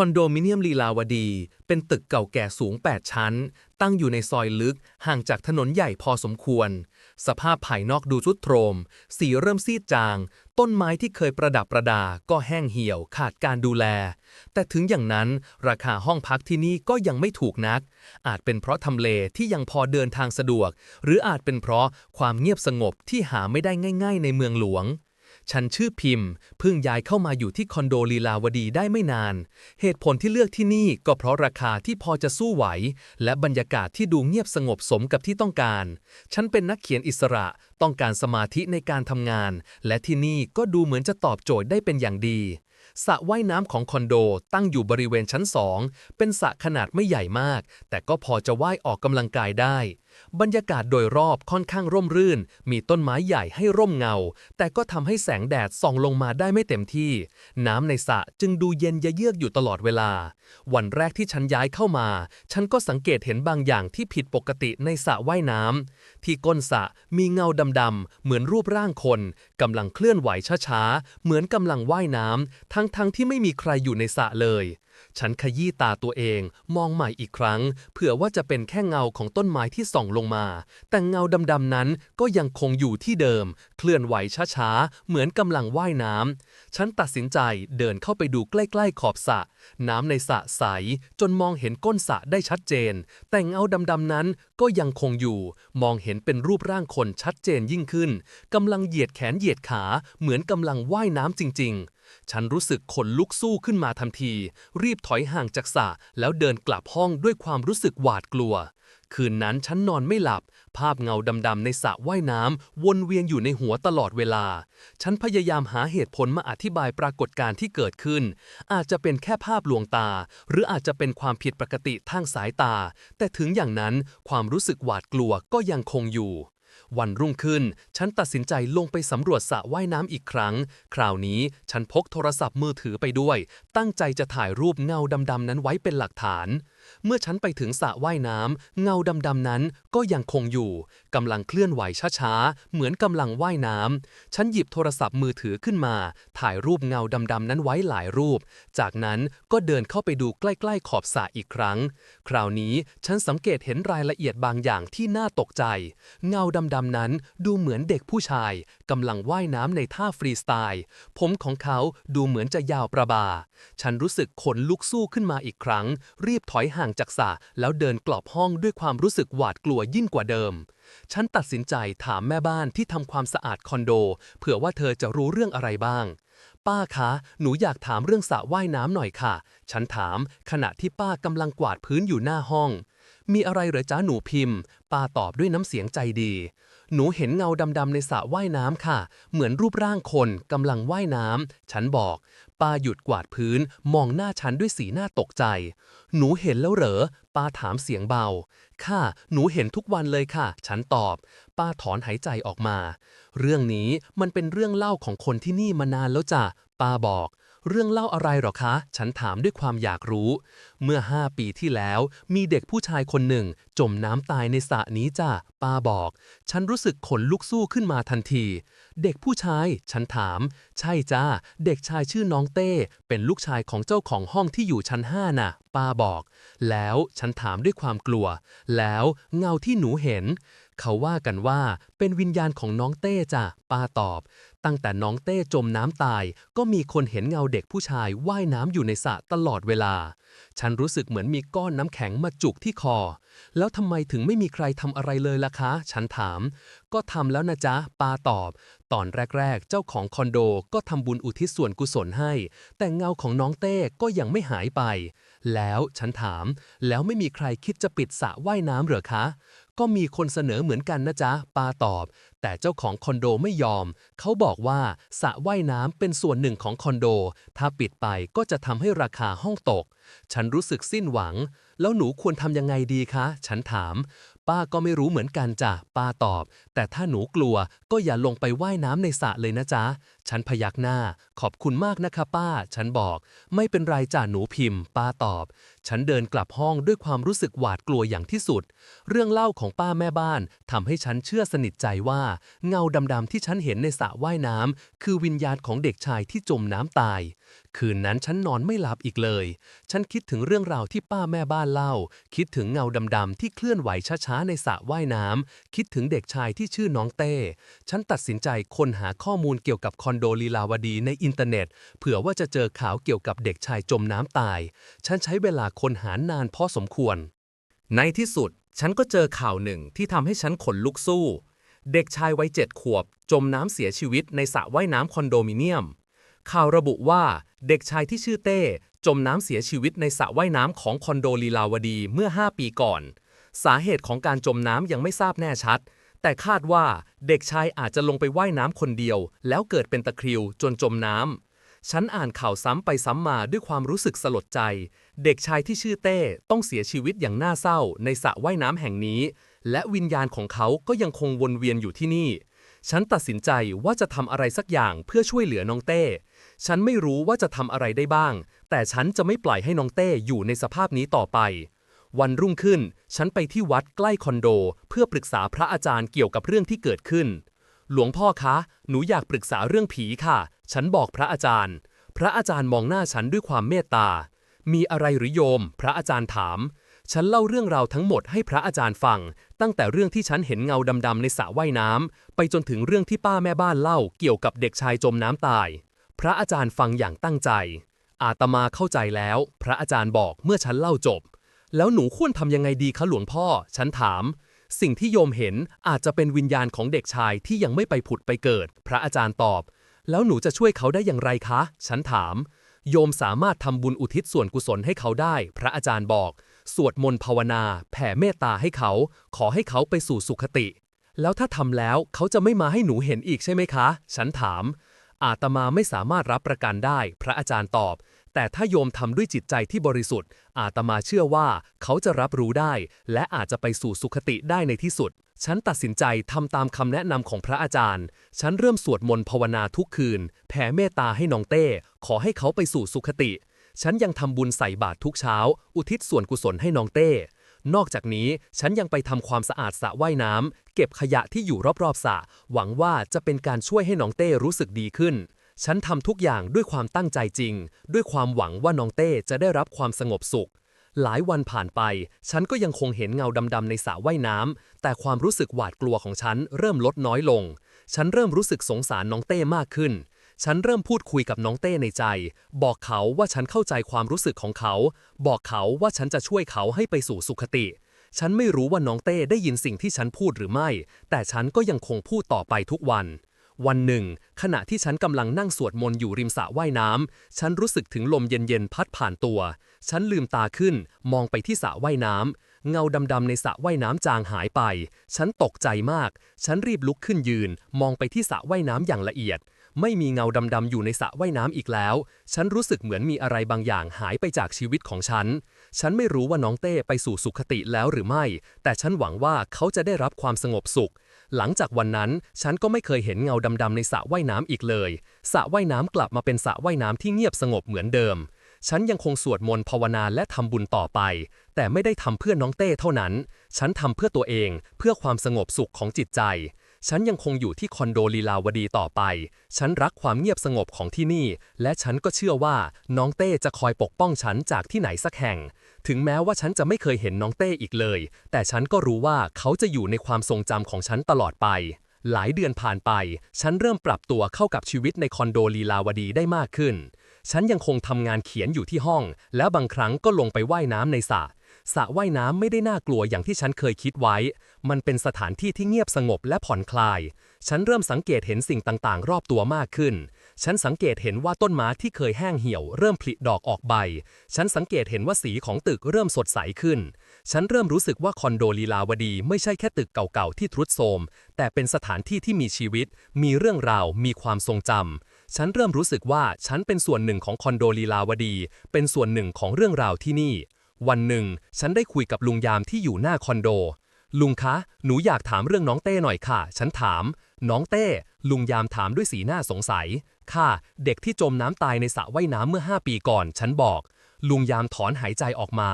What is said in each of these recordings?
อนโดมิเนียมลีลาวดี เป็นตึกเก่าแก่สูง 8 ชั้น ตั้งอยู่ในซอยลึกห่างจากถนนใหญ่พอสมควร สภาพภายนอกดูทรุดโทรม สีเริ่มซีดจาง ต้นไม้ที่เคยประดับประดาก็แห้งเหี่ยวขาดการดูแล แต่ถึงอย่างนั้นราคาห้องพักที่นี่ก็ยังไม่ถูกนัก อาจเป็นเพราะทำเลที่ยังพอเดินทางสะดวก หรืออาจเป็นเพราะความเงียบสงบที่หาไม่ได้ง่าย ๆ ในเมืองหลวง ฉันชื่อพิมพ์ เพิ่งย้ายเข้ามาอยู่ที่คอนโดลีลาวดีได้ไม่นาน เหตุผลที่เลือกที่นี่ก็เพราะราคาที่พอจะสู้ไหว และบรรยากาศที่ดูเงียบสงบสมกับที่ต้องการ ฉันเป็นนักเขียนอิสระ ต้องการสมาธิในการทำงาน และที่นี่ก็ดูเหมือนจะตอบโจทย์ได้เป็นอย่างดี สระว่ายน้ำของคอนโดตั้งอยู่บริเวณชั้น2เป็นสระขนาดไม่ใหญ่มาก แต่ก็พอจะว่ายออกกำลังกายได้ บรรยากาศโดยรอบค่อนข้างร่มรื่น มีต้นไม้ใหญ่ให้ร่มเงา แต่ก็ทำให้แสงแดดส่องลงมาได้ไม่เต็มที่ น้ำในสระจึงดูเย็นยะเยือกอยู่ตลอดเวลา วันแรกที่ฉันย้ายเข้ามา ฉันก็สังเกตเห็นบางอย่างที่ผิดปกติในสระว่ายน้ำ ที่ก้นสระมีเงาดำๆเหมือนรูปร่างคนกำลังเคลื่อนไหวช้าๆ เหมือนกำลังว่ายน้ำทั้งๆทที่ไม่มีใครอยู่ในสระเลย ฉันขยี้ตาตัวเอง มองใหม่อีกครั้ง เผื่อว่าจะเป็นแค่เงาของต้นไม้ที่ส่องลงมา แต่เงาดำๆนั้นก็ยังคงอยู่ที่เดิม เคลื่อนไหวช้าๆ เหมือนกำลังว่ายน้ำ ฉันตัดสินใจเดินเข้าไปดูใกล้ๆขอบสระ น้ำในสระใส จนมองเห็นก้นสระได้ชัดเจน แต่เงาดำๆนั้นก็ยังคงอยู่ มองเห็นเป็นรูปร่างคนชัดเจนยิ่งขึ้น กำลังเหยียดแขนเหยียดขา เหมือนกำลังว่ายน้ำจริง ๆ ฉันรู้สึกขนลุกสู้ขึ้นมาทันที รีบถอยห่างจากสระแล้วเดินกลับห้องด้วยความรู้สึกหวาดกลัว คืนนั้นฉันนอนไม่หลับ ภาพเงาดำๆในสระว่ายน้ำวนเวียนอยู่ในหัวตลอดเวลา ฉันพยายามหาเหตุผลมาอธิบายปรากฏการณ์ที่เกิดขึ้น อาจจะเป็นแค่ภาพลวงตา หรืออาจจะเป็นความผิดปกติทางสายตา แต่ถึงอย่างนั้นความรู้สึกหวาดกลัวก็ยังคงอยู่ วันรุ่งขึ้น ฉันตัดสินใจลงไปสำรวจสระว่ายน้ำอีกครั้ง คราวนี้ฉันพกโทรศัพท์มือถือไปด้วย ตั้งใจจะถ่ายรูปเงาดำๆนั้นไว้เป็นหลักฐาน เมื่อฉันไปถึงสระว่ายน้ำเงาดำๆนั้นก็ยังคงอยู่กำลังเคลื่อนไหวช้าๆ เหมือนกำลังว่ายน้ำฉันหยิบโทรศัพท์มือถือขึ้นมา ถ่ายรูปเงาดำๆนั้นไว้หลายรูป จากนั้นก็เดินเข้าไปดูใกล้ๆขอบสระอีกครั้ง คราวนี้ฉันสังเกตเห็นรายละเอียดบางอย่างที่น่าตกใจ เงาดำๆนั้นดูเหมือนเด็กผู้ชายกำลังว่ายน้ำในท่าฟรีสไตล์ผมของเขาดูเหมือนจะยาวประบา ฉันรู้สึกขนลุกสู้ขึ้นมาอีกครั้ง รีบถอยห่างจากสระแล้วเดินกลอบห้องด้วยความรู้สึกหวาดกลัวยิ่งกว่าเดิม ฉันตัดสินใจถามแม่บ้านที่ทำความสะอาดคอนโด เผื่อว่าเธอจะรู้เรื่องอะไรบ้าง ป้าคะ หนูอยากถามเรื่องสระว่ายน้ำหน่อยค่ะ ฉันถามขณะที่ป้ากำลังกวาดพื้นอยู่หน้าห้อง มีอะไรเหรอจ้าหนูพิมพ์ ป้าตอบด้วยน้ำเสียงใจดี หนูเห็นเงาดำๆในสระว่ายน้ำค่ะ เหมือนรูปร่างคนกำลังว่ายน้ำฉันบอก ป้าหยุดกวาดพื้นมองหน้าฉันด้วยสีหน้าตกใจ หนูเห็นแล้วเหรอป้าถามเสียงเบา ค่ะ หนูเห็นทุกวันเลยค่ะ ฉันตอบป้าถอนหายใจออกมา เรื่องนี้มันเป็นเรื่องเล่าของคนที่นี่มานานแล้วจ้ะป้าบอก เรื่องเล่าอะไรหรอคะ ฉันถามด้วยความอยากรู้ เมื่อ5ปีที่แล้ว มีเด็กผู้ชายคนหนึ่ง จมน้ำตายในสระนี้จ้ะป้าบอก ฉันรู้สึกขนลุกสู้ขึ้นมาทันที เด็กผู้ชาย ฉันถาม ใช่จ้า เด็กชายชื่อน้องเต้ เป็นลูกชายของเจ้าของห้องที่อยู่ชั้นห้าน่ะ ป้าบอก แล้วฉันถามด้วยความกลัว แล้วเงาที่หนูเห็น เขาว่ากันว่าเป็นวิญญาณของน้องเต้จ้ะป้าตอบ ตั้งแต่น้องเต้จมน้ำตาย ก็มีคนเห็นเงาเด็กผู้ชายว่ายน้ำอยู่ในสระตลอดเวลา ฉันรู้สึกเหมือนมีก้อนน้ำแข็งมาจุกที่คอ แล้วทำไมถึงไม่มีใครทำอะไรเลยล่ะคะ ฉันถาม ก็ทำแล้วนะจ๊ะ ปาตอบ ตอนแรก ๆ เจ้าของคอนโดก็ทำบุญอุทิศส่วนกุศลให้ แต่เงาของน้องเต้ก็ยังไม่หายไป แล้วฉันถาม แล้วไม่มีใครคิดจะปิดสระว่ายน้ำเหรอคะก็มีคนเสนอเหมือนกันนะจ๊ะ ปาตอบ แต่เจ้าของคอนโดไม่ยอม เขาบอกว่าสระว่ายน้ำเป็นส่วนหนึ่งของคอนโด ถ้าปิดไปก็จะทำให้ราคาห้องตก ฉันรู้สึกสิ้นหวัง แล้วหนูควรทำยังไงดีคะ ฉันถาม ป้าก็ไม่รู้เหมือนกันจ้ะ ป้าตอบ แต่ถ้าหนูกลัวก็อย่าลงไปว่ายน้ำในสระเลยนะจ๊ะ ฉันพยักหน้า ขอบคุณมากนะคะป้า ฉันบอก ไม่เป็นไรจ่าหนูพิมพ์ ป้าตอบ ฉันเดินกลับห้องด้วยความรู้สึกหวาดกลัวอย่างที่สุด เรื่องเล่าของป้าแม่บ้านทำให้ฉันเชื่อสนิทใจว่า เงาดำๆที่ฉันเห็นในสระว่ายน้ำคือวิญญาณของเด็กชายที่จมน้ำตาย คืนนั้นฉันนอนไม่หลับอีกเลย ฉันคิดถึงเรื่องราวที่ป้าแม่บ้านเล่า คิดถึงเงาดำๆที่เคลื่อนไหวช้าๆในสระว่ายน้ำคิดถึงเด็กชายที่ชื่อน้องเต้ ฉันตัดสินใจค้นหาข้อมูลเกี่ยวกับคอนโดลีลาวดีในอินเทอร์เน็ต เผื่อว่าจะเจอข่าวเกี่ยวกับเด็กชายจมน้ำตาย ฉันใช้เวลาค้นหานานพอสมควร ในที่สุด ฉันก็เจอข่าวหนึ่งที่ทำให้ฉันขนลุกสู้ เด็กชายวัยเจ็ดขวบ จมน้ำเสียชีวิตในสระว่ายน้ำคอนโดมิเนียม ข่าวระบุว่าเด็กชายที่ชื่อเต้จมน้ำเสียชีวิตในสระว่ายน้ำของคอนโดลีลาวดีเมื่อ 5 ปีก่อน สาเหตุของการจมน้ำยังไม่ทราบแน่ชัด แต่คาดว่าเด็กชายอาจจะลงไปว่ายน้ำคนเดียว แล้วเกิดเป็นตะคริวจนจมน้ำ ฉันอ่านข่าวซ้ำไปซ้ำมาด้วยความรู้สึกสลดใจ เด็กชายที่ชื่อเต้ต้องเสียชีวิตอย่างน่าเศร้าในสระว่ายน้ำแห่งนี้ และวิญญาณของเขาก็ยังคงวนเวียนอยู่ที่นี่ ฉันตัดสินใจว่าจะทำอะไรสักอย่างเพื่อช่วยเหลือน้องเต้ ฉันไม่รู้ว่าจะทำอะไรได้บ้าง แต่ฉันจะไม่ปล่อยให้น้องเต้อยู่ในสภาพนี้ต่อไป วันรุ่งขึ้น ฉันไปที่วัดใกล้คอนโด เพื่อปรึกษาพระอาจารย์เกี่ยวกับเรื่องที่เกิดขึ้น หลวงพ่อคะ หนูอยากปรึกษาเรื่องผีค่ะ ฉันบอกพระอาจารย์ พระอาจารย์มองหน้าฉันด้วยความเมตตา มีอะไรหรือโยม พระอาจารย์ถาม ฉันเล่าเรื่องราวทั้งหมดให้พระอาจารย์ฟัง ตั้งแต่เรื่องที่ฉันเห็นเงาดำๆในสระว่ายน้ำไปจนถึงเรื่องที่ป้าแม่บ้านเล่าเกี่ยวกับเด็กชายจมน้ำตาย พระอาจารย์ฟังอย่างตั้งใจ อาตมาเข้าใจแล้ว พระอาจารย์บอกเมื่อฉันเล่าจบ แล้วหนูควรทำยังไงดีคะหลวงพ่อ ฉันถาม สิ่งที่โยมเห็นอาจจะเป็นวิญญาณของเด็กชายที่ยังไม่ไปผุดไปเกิด พระอาจารย์ตอบ แล้วหนูจะช่วยเขาได้อย่างไรคะ ฉันถาม โยมสามารถทำบุญอุทิศส่วนกุศลให้เขาได้ พระอาจารย์บอก สวดมนต์ภาวนา แผ่เมตตาให้เขา ขอให้เขาไปสู่สุคติ แล้วถ้าทำแล้วเขาจะไม่มาให้หนูเห็นอีกใช่ไหมคะ ฉันถาม อาตมาไม่สามารถรับประกันได้ พระอาจารย์ตอบ แต่ถ้าโยมทำด้วยจิตใจที่บริสุทธิ์ อาตมาเชื่อว่าเขาจะรับรู้ได้ และอาจจะไปสู่สุคติได้ในที่สุด ฉันตัดสินใจทำตามคำแนะนำของพระอาจารย์ ฉันเริ่มสวดมนต์ภาวนาทุกคืน แผ่เมตตาให้น้องเต้ ขอให้เขาไปสู่สุคติ ฉันยังทำบุญใส่บาตรทุกเช้า อุทิศส่วนกุศลให้น้องเต้นอกจากนี้ฉันยังไปทำความสะอาดสระว่ายน้ำเก็บขยะที่อยู่รอบๆสระหวังว่าจะเป็นการช่วยให้น้องเต้รู้สึกดีขึ้น ฉันทำทุกอย่างด้วยความตั้งใจจริง ด้วยความหวังว่าน้องเต้จะได้รับความสงบสุข หลายวันผ่านไป ฉันก็ยังคงเห็นเงาดำๆในสระว่ายน้ำแต่ความรู้สึกหวาดกลัวของฉันเริ่มลดน้อยลง ฉันเริ่มรู้สึกสงสารน้องเต้มากขึ้น ฉันเริ่มพูดคุยกับน้องเต้ในใจ บอกเขาว่าฉันเข้าใจความรู้สึกของเขา บอกเขาว่าฉันจะช่วยเขาให้ไปสู่สุคติฉันไม่รู้ว่าน้องเต้ได้ยินสิ่งที่ฉันพูดหรือไม่ แต่ฉันก็ยังคงพูดต่อไปทุกวัน วันหนึ่ง ขณะที่ฉันกำลังนั่งสวดมนต์อยู่ริมสระว่ายน้ำ ฉันรู้สึกถึงลมเย็นๆพัดผ่านตัว ฉันลืมตาขึ้น มองไปที่สระว่ายน้ำ เงาดำๆในสระว่ายน้ำจางหายไป ฉันตกใจมาก ฉันรีบลุกขึ้นยืน มองไปที่สระว่ายน้ำอย่างละเอียด ไม่มีเงาดำๆอยู่ในสระว่ายน้ำอีกแล้ว ฉันรู้สึกเหมือนมีอะไรบางอย่างหายไปจากชีวิตของฉัน ฉันไม่รู้ว่าน้องเต้ไปสู่สุคติแล้วหรือไม่ แต่ฉันหวังว่าเขาจะได้รับความสงบสุข หลังจากวันนั้นฉันก็ไม่เคยเห็นเงาดำๆในสระว่ายน้ำอีกเลยสระว่ายน้ำกลับมาเป็นสระว่ายน้ำที่เงียบสงบเหมือนเดิม ฉันยังคงสวดมนต์ภาวนาและทำบุญต่อไป แต่ไม่ได้ทำเพื่อน้องเต้เท่านั้น ฉันทำเพื่อตัวเองเพื่อความสงบสุขของจิตใจ ฉันยังคงอยู่ที่คอนโดลีลาวดีต่อไป ฉันรักความเงียบสงบของที่นี่ และฉันก็เชื่อว่าน้องเต้จะคอยปกป้องฉันจากที่ไหนสักแห่ง ถึงแม้ว่าฉันจะไม่เคยเห็นน้องเต้อีกเลย แต่ฉันก็รู้ว่าเขาจะอยู่ในความทรงจำของฉันตลอดไป หลายเดือนผ่านไป ฉันเริ่มปรับตัวเข้ากับชีวิตในคอนโดลีลาวดีได้มากขึ้น ฉันยังคงทำงานเขียนอยู่ที่ห้อง แล้วบางครั้งก็ลงไปว่ายน้ำในสระสระว่ายน้ำไม่ได้น่ากลัวอย่างที่ฉันเคยคิดไว้ มันเป็นสถานที่ที่เงียบสงบและผ่อนคลาย ฉันเริ่มสังเกตเห็นสิ่งต่างๆ รอบตัวมากขึ้น ฉันสังเกตเห็นว่าต้นไม้ที่เคยแห้งเหี่ยวเริ่มผลิดอกออกใบ ฉันสังเกตเห็นว่าสีของตึกเริ่มสดใสขึ้น ฉันเริ่มรู้สึกว่าคอนโดลีลาวดีไม่ใช่แค่ตึกเก่าๆที่ทรุดโทรม แต่เป็นสถานที่ที่มีชีวิต มีเรื่องราว มีความทรงจำ ฉันเริ่มรู้สึกว่าฉันเป็นส่วนหนึ่งของคอนโดลีลาวดี เป็นส่วนหนึ่งของเรื่องราวที่นี่ วันหนึ่ง ฉันได้คุยกับลุงยามที่อยู่หน้าคอนโดลุงคะ หนูอยากถามเรื่องน้องเต้หน่อยค่ะ ฉันถาม น้องเต้ ลุงยามถามด้วยสีหน้าสงสัย ค่ะ เด็กที่จมน้ำตายในสระว่ายน้ำเมื่อ 5 ปีก่อน ฉันบอก ลุงยามถอนหายใจออกมา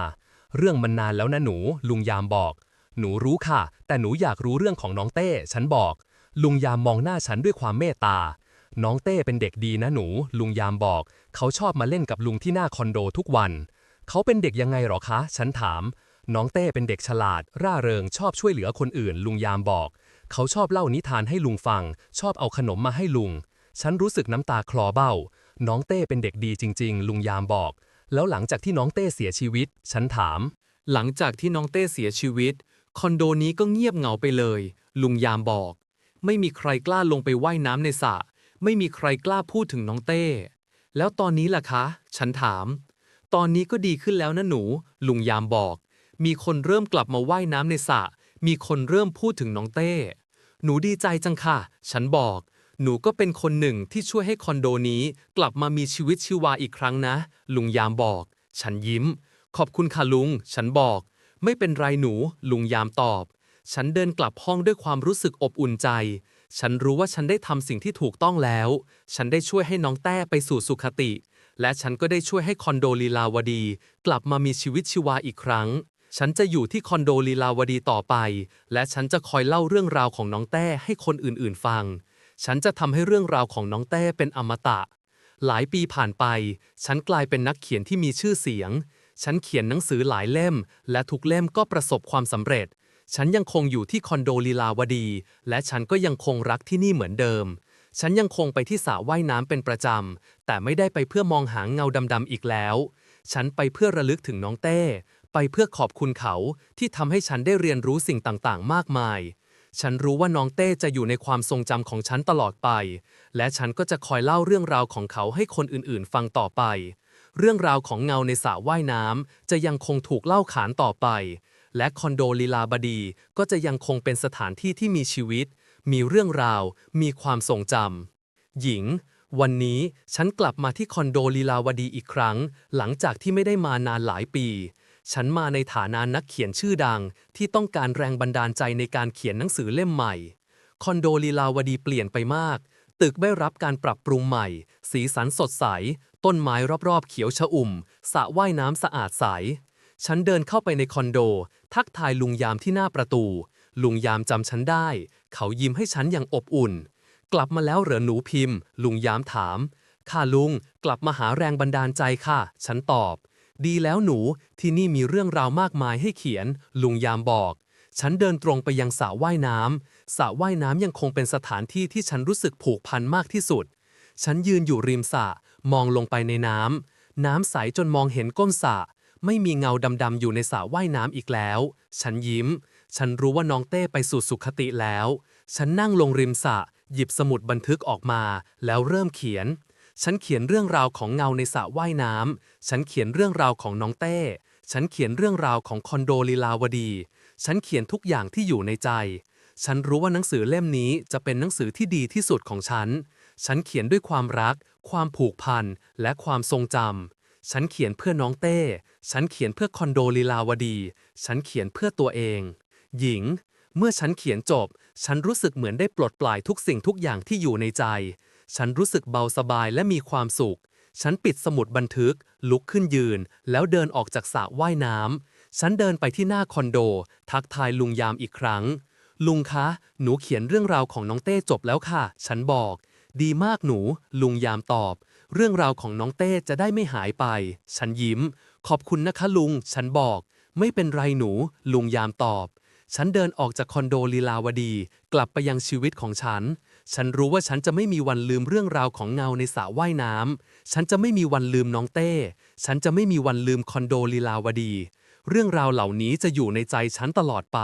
เรื่องมันนานแล้วนะหนู ลุงยามบอก หนูรู้ค่ะ แต่หนูอยากรู้เรื่องของน้องเต้ ฉันบอก ลุงยามมองหน้าฉันด้วยความเมตตา น้องเต้เป็นเด็กดีนะหนู ลุงยามบอก เขาชอบมาเล่นกับลุงที่หน้าคอนโดทุกวัน เขาเป็นเด็กยังไงหรอคะ ฉันถาม น้องเต้เป็นเด็กฉลาด ร่าเริงชอบช่วยเหลือคนอื่น ลุงยามบอก เขาชอบเล่านิทานให้ลุงฟัง ชอบเอาขนมมาให้ลุง ฉันรู้สึกน้ำตาคลอเบ้า น้องเต้เป็นเด็กดีจริง ๆ ลุงยามบอก แล้วหลังจากที่น้องเต้เสียชีวิต ฉันถาม หลังจากที่น้องเต้เสียชีวิต คอนโดนี้ก็เงียบเหงาไปเลย ลุงยามบอก ไม่มีใครกล้าลงไปว่ายน้ำในสระ ไม่มีใครกล้าพูดถึงน้องเต้ แล้วตอนนี้ล่ะคะ ฉันถาม ตอนนี้ก็ดีขึ้นแล้วนะหนู ลุงยามบอก มีคนเริ่มกลับมาว่ายน้ำในสระ มีคนเริ่มพูดถึงน้องเต้ หนูดีใจจังค่ะ ฉันบอก หนูก็เป็นคนหนึ่งที่ช่วยให้คอนโดนี้ กลับมามีชีวิตชีวาอีกครั้งนะ ลุงยามบอก ฉันยิ้ม ขอบคุณค่ะลุง ฉันบอก ไม่เป็นไรหนู ลุงยามตอบ ฉันเดินกลับห้องด้วยความรู้สึกอบอุ่นใจ ฉันรู้ว่าฉันได้ทำสิ่งที่ถูกต้องแล้ว ฉันได้ช่วยให้น้องแต้ไปสู่สุขติ และฉันก็ได้ช่วยให้คอนโดลีลาวดี กลับมามีชีวิตชีวาอีกครั้ง ฉันจะอยู่ที่คอนโดลีลาวดีต่อไป และฉันจะคอยเล่าเรื่องราวของน้องแต้ให้คนอื่นๆฟัง ฉันจะทำให้เรื่องราวของน้องแต้เป็นอมตะ หลายปีผ่านไป ฉันกลายเป็นนักเขียนที่มีชื่อเสียง ฉันเขียนหนังสือหลายเล่ม และทุกเล่มก็ประสบความสำเร็จ ฉันยังคงอยู่ที่คอนโดลีลาวดี และฉันก็ยังคงรักที่นี่เหมือนเดิม ฉันยังคงไปที่สระว่ายน้ำเป็นประจำแต่ไม่ได้ไปเพื่อมองหาเงาดำๆอีกแล้ว ฉันไปเพื่อระลึกถึงน้องเต้ ไปเพื่อขอบคุณเขาที่ทำให้ฉันได้เรียนรู้สิ่งต่างๆ มากมาย ฉันรู้ว่าน้องเต้จะอยู่ในความทรงจำของฉันตลอดไป และฉันก็จะคอยเล่าเรื่องราวของเขาให้คนอื่นๆ ฟังต่อไป เรื่องราวของเงาในสระว่ายน้ำจะยังคงถูกเล่าขานต่อไป และคอนโดลีลาบดีก็จะยังคงเป็นสถานที่ที่มีชีวิต มีเรื่องราว มีความทรงจำหญิงวันนี้ฉันกลับมาที่คอนโดลีลาวดีอีกครั้ง หลังจากที่ไม่ได้มานานหลายปี ฉันมาในฐานะนักเขียนชื่อดัง ที่ต้องการแรงบันดาลใจในการเขียนหนังสือเล่มใหม่ คอนโดลีลาวดีเปลี่ยนไปมาก ตึกได้รับการปรับปรุงใหม่ สีสันสดใส ต้นไม้รอบๆ เขียวชอุ่มสระว่ายน้ำสะอาดใส ฉันเดินเข้าไปในคอนโด ทักทายลุงยามที่หน้าประตู ลุงยามจำฉันได้ เขายิ้มให้ฉันอย่างอบอุ่น กลับมาแล้วเหรอหนูพิมพ์ ลุงยามถาม ค่ะลุง กลับมาหาแรงบันดาลใจค่ะ ฉันตอบ ดีแล้วหนูที่นี่มีเรื่องราวมากมายให้เขียน ลุงยามบอก ฉันเดินตรงไปยังสระว่ายน้ำสระว่ายน้ำยังคงเป็นสถานที่ที่ฉันรู้สึกผูกพันมากที่สุด ฉันยืนอยู่ริมสระมองลงไปในน้ำน้ำใสจนมองเห็นก้นสระไม่มีเงาดำๆอยู่ในสระว่ายน้ำอีกแล้ว ฉันยิ้ม ฉันรู้ว่าน้องเต้ไปสู่สุขติแล้ว ฉันนั่งลงริมสระหยิบสมุดบันทึกออกมา แล้วเริ่มเขียน ฉันเขียนเรื่องราวของเงาในสระว่ายน้ำ ฉันเขียนเรื่องราวของน้องเต้ ฉันเขียนเรื่องราวของคอนโดลีลาวดี ฉันเขียนทุกอย่างที่อยู่ในใจ ฉันรู้ว่าหนังสือเล่มนี้จะเป็นหนังสือที่ดีที่สุดของฉัน ฉันเขียนด้วยความรัก ความผูกพัน และความทรงจำ ฉันเขียนเพื่อน้องเต้ ฉันเขียนเพื่อคอนโดลีลาวดี ฉันเขียนเพื่อตัวเอง หญิง เมื่อฉันเขียนจบ ฉันรู้สึกเหมือนได้ปลดปล่อยทุกสิ่งทุกอย่างที่อยู่ในใจ ฉันรู้สึกเบาสบายและมีความสุข ฉันปิดสมุดบันทึก ลุกขึ้นยืน แล้วเดินออกจากสระว่ายน้ำ ฉันเดินไปที่หน้าคอนโด ทักทายลุงยามอีกครั้ง ลุงคะ หนูเขียนเรื่องราวของน้องเต้จบแล้วค่ะ ฉันบอก ดีมากหนู ลุงยามตอบ เรื่องราวของน้องเต้จะได้ไม่หายไป ฉันยิ้ม ขอบคุณนะคะลุง ฉันบอก ไม่เป็นไรหนู ลุงยามตอบ ฉันเดินออกจากคอนโดลีลาวดี กลับไปยังชีวิตของฉัน ฉันรู้ว่าฉันจะไม่มีวันลืมเรื่องราวของเงาในสระว่ายน้ำ ฉันจะไม่มีวันลืมน้องเต้ ฉันจะไม่มีวันลืมคอนโดลีลาวดี เรื่องราวเหล่านี้จะอยู่ในใจฉันตลอดไป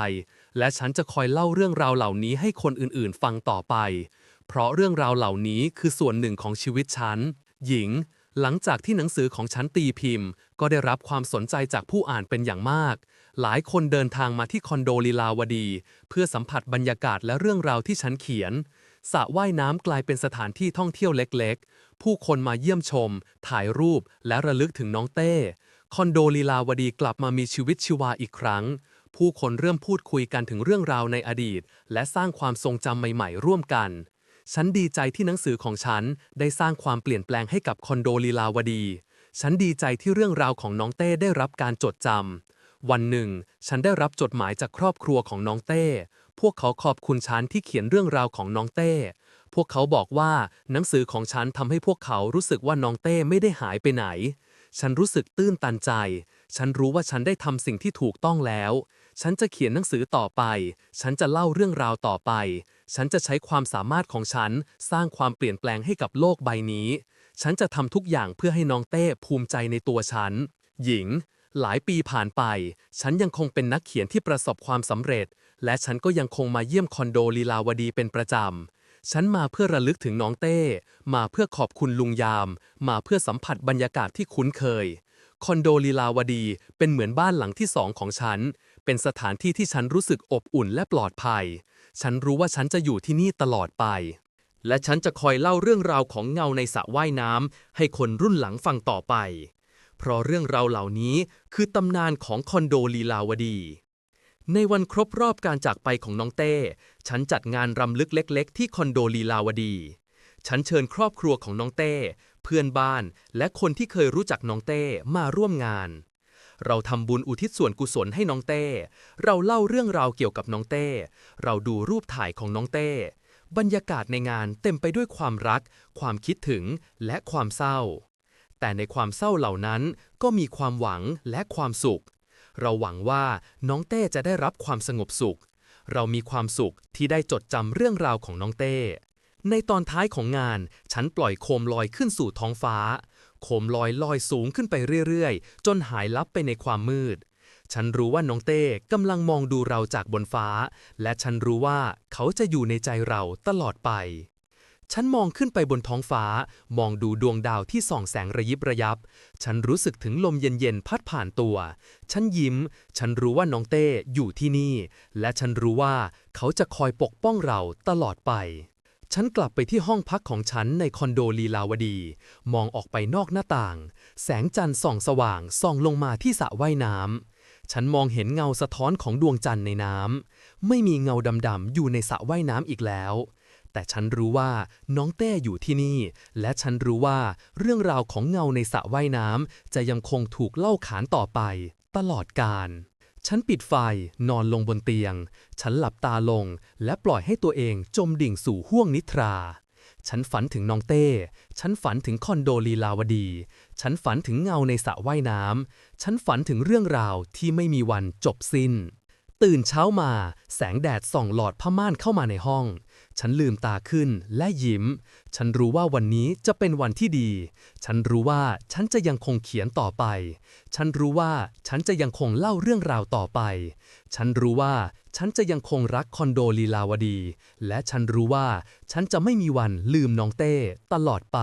และฉันจะคอยเล่าเรื่องราวเหล่านี้ให้คนอื่นๆ ฟังต่อไป เพราะเรื่องราวเหล่านี้คือส่วนหนึ่งของชีวิตฉัน หญิง หลังจากที่หนังสือของฉันตีพิมพ์ ก็ได้รับความสนใจจากผู้อ่านเป็นอย่างมากหลายคนเดินทางมาที่คอนโดลีลาวดี เพื่อสัมผัสบรรยากาศและเรื่องราวที่ฉันเขียน สระว่ายน้ำกลายเป็นสถานที่ท่องเที่ยวเล็กๆ ผู้คนมาเยี่ยมชม ถ่ายรูป และระลึกถึงน้องเต้ คอนโดลีลาวดีกลับมามีชีวิตชีวาอีกครั้ง ผู้คนเริ่มพูดคุยกันถึงเรื่องราวในอดีต และสร้างความทรงจำใหม่ๆ ร่วมกัน ฉันดีใจที่หนังสือของฉันได้สร้างความเปลี่ยนแปลงให้กับคอนโดลีลาวดี ฉันดีใจที่เรื่องราวของน้องเต้ได้รับการจดจำวันหนึ่ง ฉันได้รับจดหมายจากครอบครัวของน้องเต้ พวกเขาขอบคุณฉันที่เขียนเรื่องราวของน้องเต้ พวกเขาบอกว่าหนังสือของฉันทำให้พวกเขารู้สึกว่าน้องเต้ไม่ได้หายไปไหน ฉันรู้สึกตื้นตันใจ ฉันรู้ว่าฉันได้ทำสิ่งที่ถูกต้องแล้ว ฉันจะเขียนหนังสือต่อไป ฉันจะเล่าเรื่องราวต่อไป ฉันจะใช้ความสามารถของฉันสร้างความเปลี่ยนแปลงให้กับโลกใบนี้ ฉันจะทำทุกอย่างเพื่อให้น้องเต้ภูมิใจในตัวฉัน หญิงหลายปีผ่านไป ฉันยังคงเป็นนักเขียนที่ประสบความสำเร็จ และฉันก็ยังคงมาเยี่ยมคอนโดลีลาวดีเป็นประจำ ฉันมาเพื่อระลึกถึงน้องเต้ มาเพื่อขอบคุณลุงยาม มาเพื่อสัมผัสบรรยากาศที่คุ้นเคย คอนโดลีลาวดีเป็นเหมือนบ้านหลังที่สองของฉัน เป็นสถานที่ที่ฉันรู้สึกอบอุ่นและปลอดภัย ฉันรู้ว่าฉันจะอยู่ที่นี่ตลอดไป และฉันจะคอยเล่าเรื่องราวของเงาในสระว่ายน้ำให้คนรุ่นหลังฟังต่อไป เพราะเรื่องราวเหล่านี้คือตำนานของคอนโดลีลาวดี ในวันครบรอบการจากไปของน้องเต้ ฉันจัดงานรำลึกเล็ก ๆ ที่คอนโดลีลาวดี ฉันเชิญครอบครัวของน้องเต้ เพื่อนบ้าน และคนที่เคยรู้จักน้องเต้มาร่วมงาน เราทำบุญอุทิศส่วนกุศลให้น้องเต้ เราเล่าเรื่องราวเกี่ยวกับน้องเต้ เราดูรูปถ่ายของน้องเต้ บรรยากาศในงานเต็มไปด้วยความรัก ความคิดถึง และความเศร้า แต่ในความเศร้าเหล่านั้นก็มีความหวังและความสุข เราหวังว่าน้องเต้จะได้รับความสงบสุข เรามีความสุขที่ได้จดจำเรื่องราวของน้องเต้ ในตอนท้ายของงาน ฉันปล่อยโคมลอยขึ้นสู่ท้องฟ้า โคมลอยลอยสูงขึ้นไปเรื่อยๆ จนหายลับไปในความมืด ฉันรู้ว่าน้องเต้กำลังมองดูเราจากบนฟ้า และฉันรู้ว่าเขาจะอยู่ในใจเราตลอดไป ฉันมองขึ้นไปบนท้องฟ้า มองดูดวงดาวที่ส่องแสงระยิบระยับ ฉันรู้สึกถึงลมเย็นๆ พัดผ่านตัว ฉันยิ้ม ฉันรู้ว่าน้องเต้อยู่ที่นี่ และฉันรู้ว่าเขาจะคอยปกป้องเราตลอดไป ฉันกลับไปที่ห้องพักของฉันในคอนโดลีลาวดี มองออกไปนอกหน้าต่าง แสงจันทร์ส่องสว่างส่องลงมาที่สระว่ายน้ำฉันมองเห็นเงาสะท้อนของดวงจันทร์ในน้ำ ไม่มีเงาดำๆอยู่ในสระว่ายน้ำอีกแล้ว แต่ฉันรู้ว่าน้องเต้อยู่ที่นี่ และฉันรู้ว่าเรื่องราวของเงาในสระว่ายน้ำจะยังคงถูกเล่าขานต่อไป ตลอดกาลฉันปิดไฟนอนลงบนเตียง ฉันหลับตาลง และปล่อยให้ตัวเองจมดิ่งสู่ห้วงนิทรา ฉันฝันถึงน้องเต้ ฉันฝันถึงคอนโดลีลาวดี ฉันฝันถึงเงาในสระว่ายน้ำ ฉันฝันถึงเรื่องราวที่ไม่มีวันจบสิ้น ตื่นเช้ามา แสงแดดส่องหลอดผ้าม่านเข้ามาในห้อง ฉันลืมตาขึ้นและยิ้ม ฉันรู้ว่าวันนี้จะเป็นวันที่ดี ฉันรู้ว่าฉันจะยังคงเขียนต่อไป ฉันรู้ว่าฉันจะยังคงเล่าเรื่องราวต่อไป ฉันรู้ว่าฉันจะยังคงรักคอนโดลีลาวดี และฉันรู้ว่าฉันจะไม่มีวันลืมน้องเต้ตลอดไป